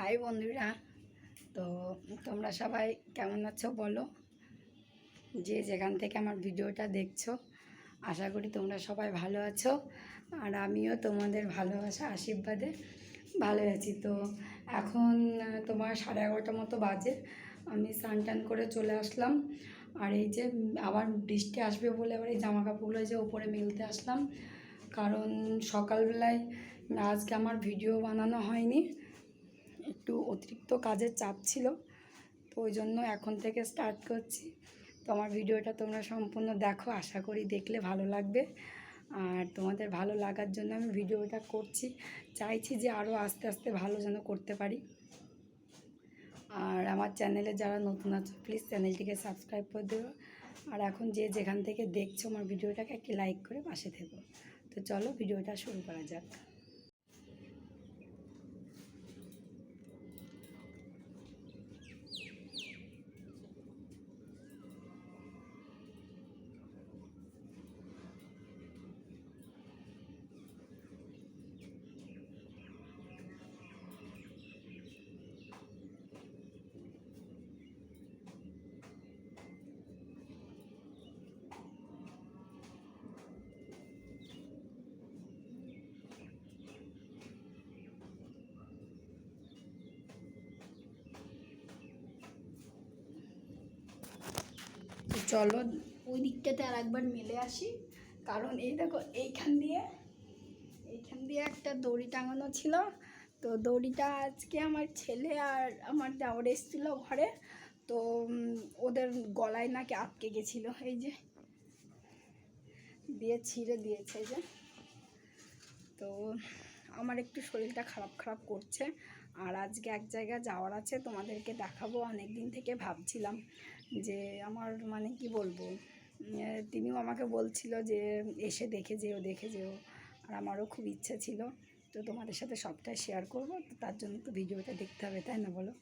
High বন্ধুরা। তো তোমরা সবাই কেমন আছো বলো? যে যেখান থেকে আমার ভিডিওটা দেখছ, আশা করি তোমরা সবাই ভালো আছো। আর আমিও তোমাদের ভালোবাসা, আশীর্বাদে ভালো আছি। তো এখন তোমার সাড়ে এগারোটা মতো বাজে। আমি স্নান টান করে চলে আসলাম। আর এই যে আবার বৃষ্টি আসবে বলে আবার এই জামা কাপড়গুলো যে ওপরে মেলতে আসলাম। কারণ সকালবেলায় আজকে আমার ভিডিও বানানো হয়নি। একটু অতিরিক্ত কাজের চাপ ছিল, তো ওই জন্য এখন থেকে স্টার্ট করছি। তো আমার ভিডিওটা তোমরা সম্পূর্ণ দেখো, আশা করি দেখলে ভালো লাগবে। আর তোমাদের ভালো লাগার জন্য আমি ভিডিওটা করছি। চাইছি যে আরও আস্তে আস্তে ভালো যেন করতে পারি। আর আমার চ্যানেলে যারা নতুন আছে প্লিজ চ্যানেলটিকে সাবস্ক্রাইব করে দেবো আর এখন যে যেখান থেকে দেখছ আমার ভিডিওটাকে একটি লাইক করে পাশে থেকো। তো চলো ভিডিওটা শুরু করা যাক। চলো, ওই দিকটাতে আর একবার মেলে আসি। কারণ এই দেখো, এইখান দিয়ে এইখান দিয়ে একটা দড়ি টাঙানো ছিল। তো দড়িটা আজকে আমার ছেলে আর আমার দেওয়ার এসেছিল ঘরে। তো ওদের গলায় নাকি আটকে গেছিল, এই যে। দিয়ে ছিঁড়ে দিয়েছে যে। তো, আমার একটু শরীরটা খারাপ খারাপ করছে। আর আজকে এক জায়গায় যাওয়ার আছে, তোমাদেরকে দেখাবো। অনেক দিন থেকে ভাবছিলাম যে আমার মানে কি বলব? তিনিও আমাকে বলছিল যে এসে দেখে যেও দেখে যেও। আর আমারও খুব ইচ্ছা ছিল। তো তোমাদের সাথে সবটাই শেয়ার করব। তার জন্য তো ভিডিওটা দেখতে হবে, তাই না বলো?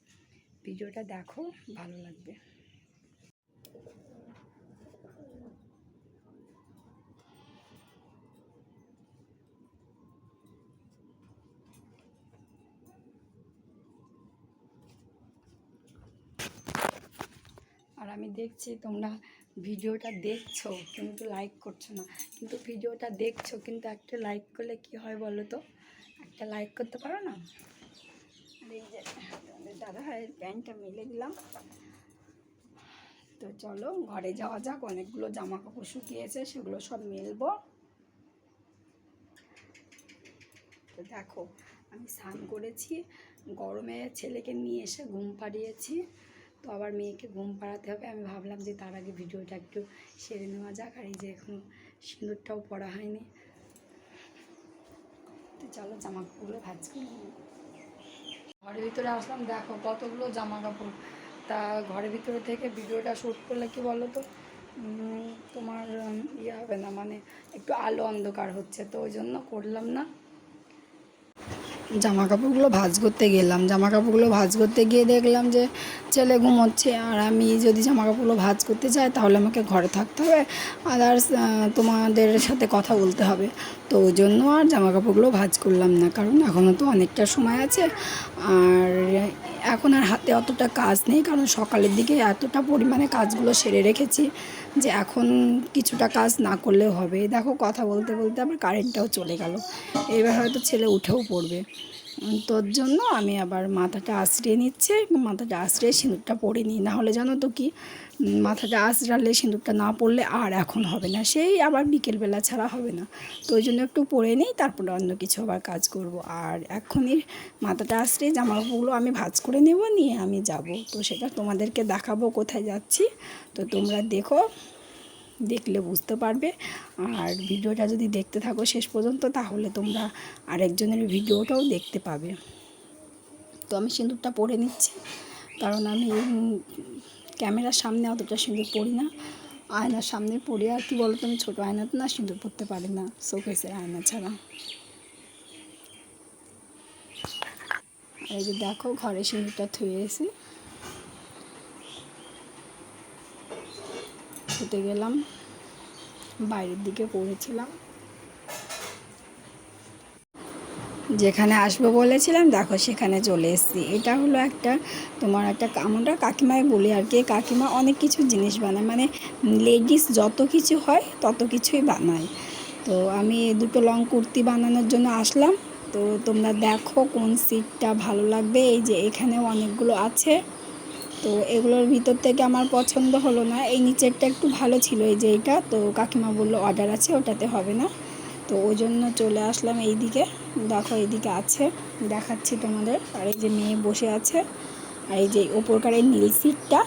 ভিডিওটা দেখো, ভালো লাগবে। আর আমি দেখছি তোমরা ভিডিওটা দেখছ, কিন্তু লাইক করছ না। কিন্তু ভিডিওটা দেখছ, কিন্তু একটা লাইক করলে কি হয় বলো তো? একটা লাইক করতে পারো না? এই যে দাদা ভাইয়ের প্যান্টটা মেলে দিলাম। তো চলো, ঘরে যাওয়া যাক, অনেকগুলো জামা কাপড় শুকিয়েছে, সেগুলো সব মেলবো। তো দেখো, আমি স্নান করেছি, গরমে ছেলেকে নিয়ে এসে ঘুম পাড়িয়েছি। তো আবার মেয়েকে ঘুম পাড়াতে হবে। আমি ভাবলাম যে তার আগে ভিডিওটা একটু সেরে নেওয়া যাক। আর এই যে এখনও সিঁদুরটাও পরা হয়নি। তো চলো জামা কাপড়গুলো ভাজ ঘরের ভিতরে আসলাম, দেখো কতগুলো জামা কাপড় তা ঘরের ভিতরে থেকে ভিডিওটা শ্যুট করলে কি বলো তো তোমার ইয়ে হবে না মানে একটু আলো অন্ধকার হচ্ছে, তো ওই জন্য করলাম না। জামা কাপড়গুলো ভাঁজ করতে গেলাম। জামা কাপড়গুলো ভাঁজ করতে গিয়ে দেখলাম যে ছেলে ঘুমোচ্ছে আর আমি যদি জামা কাপড়গুলো ভাজ করতে যাই তাহলে আমাকে ঘরে থাকতে হবে। আদার্স তোমাদের সাথে কথা বলতে হবে। তো ওই জন্য আর জামা কাপড়গুলো ভাঁজ করলাম না, কারণ এখনও তো অনেকটা সময় আছে। আর এখন আর হাতে অতটা কাজ নেই, কারণ সকালের দিকে এতটা পরিমাণে কাজগুলো সেরে রেখেছি যে এখন কিছুটা কাজ না করলেও হবে। দেখো কথা বলতে বলতে আবার কারেন্টটাও চলে গেল। এবার হয়তো ছেলে উঠেও পড়বে। তোর জন্য আমি আবার মাথাটা আশ্রিয়ে নিচ্ছে মাথাটা আশ্রিয়ে সিঁদুরটা পরে নিই। না হলে জানো তো কি? মাথাটা আশ্রালে সিঁদুরটা না পড়লে আর এখন হবে না। সেই আবার বিকেলবেলা ছাড়া হবে না। তো ওই জন্য একটু পরে নিই, তারপরে অন্য কিছু আবার কাজ করব। আর এখনই মাথাটা আশ্রিয়ে জামা কাপড়গুলো আমি ভাঁজ করে নেব, নিয়ে আমি যাব। তো সেটা তোমাদেরকে দেখাবো কোথায় যাচ্ছি। তো তোমরা দেখো দেখলে বুঝতে পারবে। আর ভিডিওটা যদি দেখতে থাকো শেষ পর্যন্ত, তাহলে তোমরা আরেকজনের ভিডিওটাও দেখতে পাবে। তো আমি সিঁদুরটা পরে নিচ্ছি, কারণ আমি ক্যামেরার সামনে অতটা সিঁদুর পরি না। আয়নার সামনে পড়ি আর কি বলতো, আমি ছোটো আয়নাতে না, সিঁদুর পরতে পারি না, শোকেসের আয়না ছাড়া। এই যে দেখো, ঘরে সিঁদুরটা থুয়ে এসে ছুটে গেলাম, বাইরের দিকে পড়েছিলাম যেখানে আসব বলেছিলাম, দেখো সেখানে চলে এসেছি। এটা হলো একটা তোমার একটা আমরা কাকিমায় বলি আর কি। কাকিমা অনেক কিছু জিনিস বানায় মানে লেডিস যত কিছু হয় তত কিছুই বানায়। তো আমি দুটো লং কুর্তি বানানোর জন্য আসলাম। তো তোমরা দেখো কোন সিটটা ভালো লাগবে। এই যে এখানেও অনেকগুলো আছে। তো এগুলোর ভিতর থেকে আমার পছন্দ হলো না। এই নিচেরটা একটু ভালো ছিল, এই যে এইটা তো কাকিমা বলল অর্ডার আছে, ওটাতে হবে না। তো ওই জন্য চলে আসলাম এই দিকে দেখো, এইদিকে আছে। দেখাচ্ছি তোমাদের। আর এই যে মেয়ে বসে আছে। আর এই যে ওপরকার এই নীল সিটটা।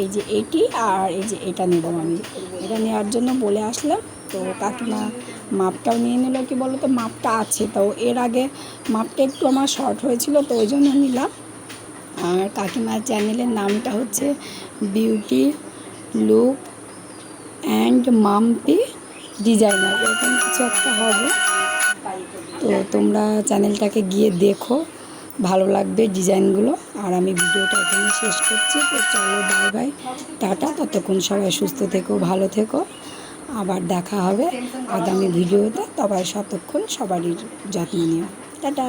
এই যে এটি আর এই যে এটা নেব আমি। এটা নেওয়ার জন্য বলে আসলাম। তো কাকিমা মাপটাও নিয়ে নিল। কি বলো তো মাপটা আছে। তো এর আগে মাপটা একটু আমার শর্ট হয়েছিল, তো ওই জন্য নিলাম। আর কাকিমার চ্যানেলের নামটা হচ্ছে beauty look and Mampi designer, এরকম কিছু একটা হবে। তো তোমরা চ্যানেলটাকে গিয়ে দেখো, ভালো লাগবে ডিজাইনগুলো। আর আমি ভিডিওটা এখানে শেষ করছি, তো চলো বাই বাই, টাটা, ততক্ষণ সবাই সুস্থ থেকো, ভালো থেকো। আবার দেখা হবে আগামী ভিডিওতে, তবে ততক্ষণ সবারই যত্ন নিও। টাটা।